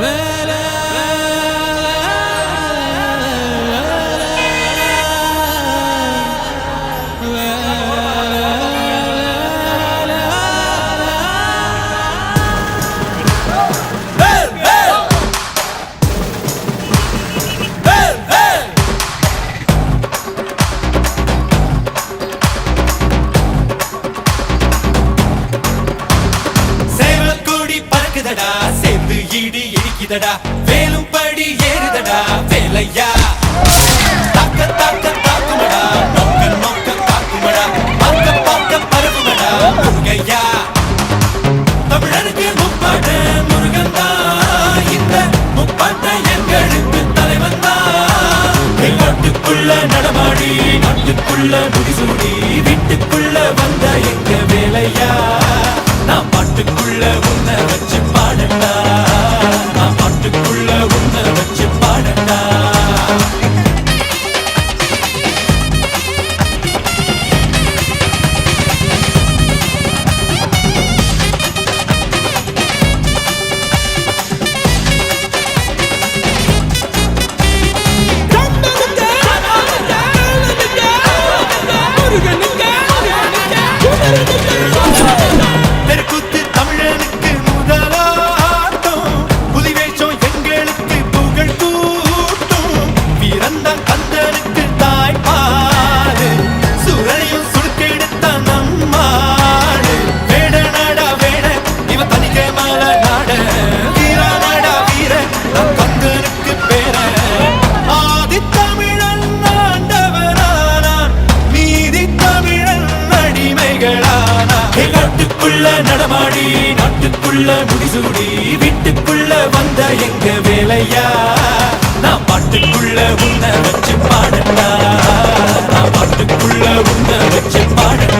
But ஏறுதடா. வேலும்படி ஏறுதடா. வேலையா? தாக்க தாக்க தாக்குமடா. நோக்க நோக்க தாக்குமடா. பார்க்க பார்க்க பரவுமடா. முருகையா தமிழருக்கு முப்பாடு முருகன் தான். இந்த முப்பாட்டை எங்களுக்கு தலைவன் தான். நாட்டுக்குள்ள நடமாடி நாட்டுக்குள்ள முடிசூடி வீட்டுக்குள்ள வந்த எங்க வேலையா? நான் பாட்டுக்குள்ள உன்னை வச்சு பாடட்டா. நாட்டுக்குள்ள நடமாடி நாட்டுக்குள்ள முடிசூடி வீட்டுக்குள்ள வந்த எங்க வேலையா? நான் பாட்டுக்குள்ள உன்னை வச்சு பாடட்டா நான் பாட்டுக்குள்ள உன்னை வச்சு பாடட்டா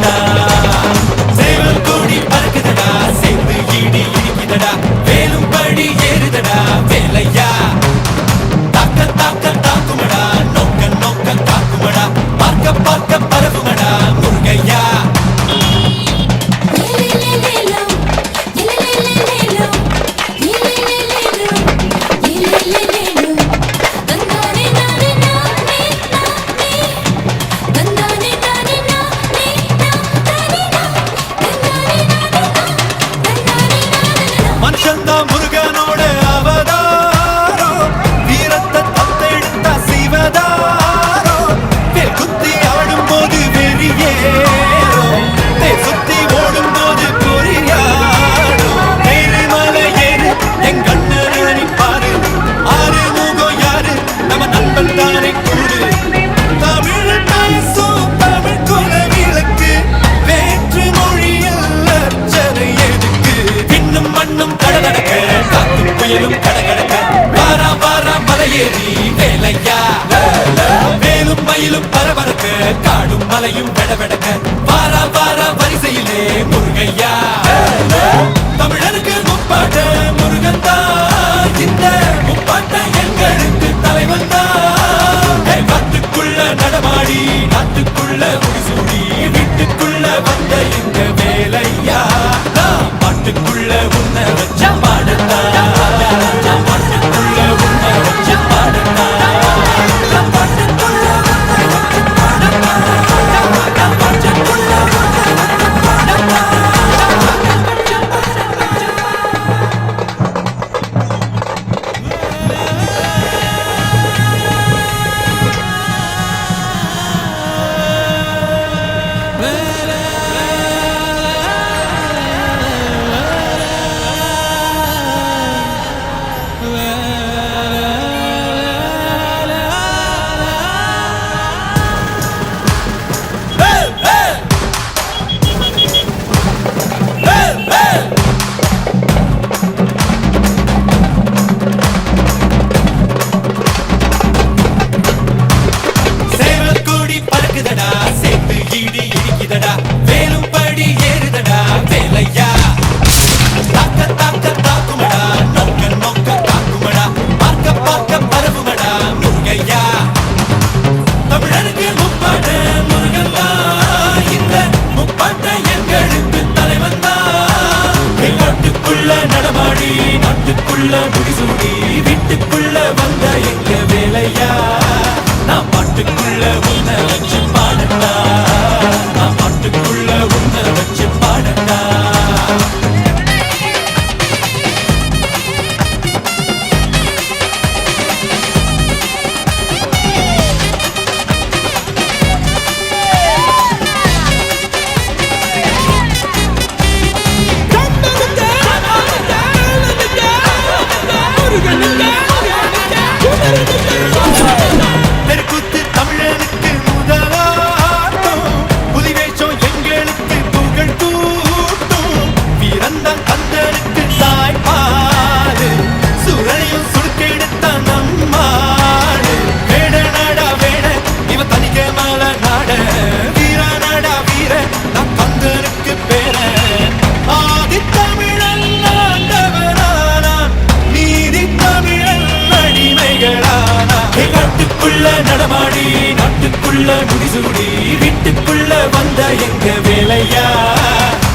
சூடி வீட்டுக்குள்ள வந்த எங்க வேலையா?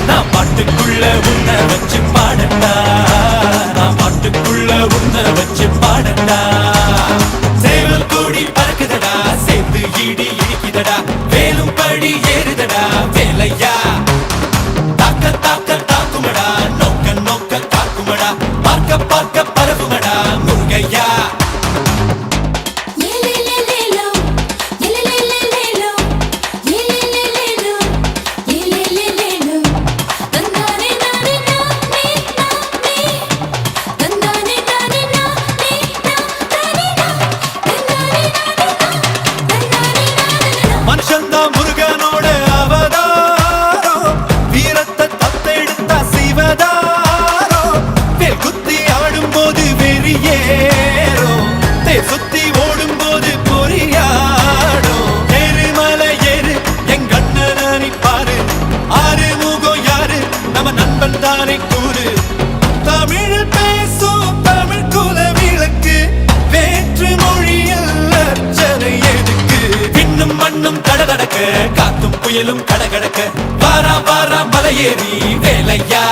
நான் பாட்டுக்குள்ள உன்னை வச்சு ஏறி ஏறும் தே சுத்தி ஓடும் போது பொறியாடும் பாரு. ஆறு முகம் யாரு? நம்ம நண்பன் தானே கூறு. தமிழ் பேசும் தமிழ் குல விளக்கு. வேற்று மொழியில் அர்ச்சனை எதுக்கு? விண்ணும் மண்ணும் கடகடக்க காத்தும் புயலும் கடகடக்க. வாரா வாரா மலையேறி வேலையா?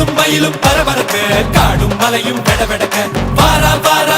காடும் மயிலும் பரபரக்க காடும் மலையும் வெடவெடக்க. வாரா வாரா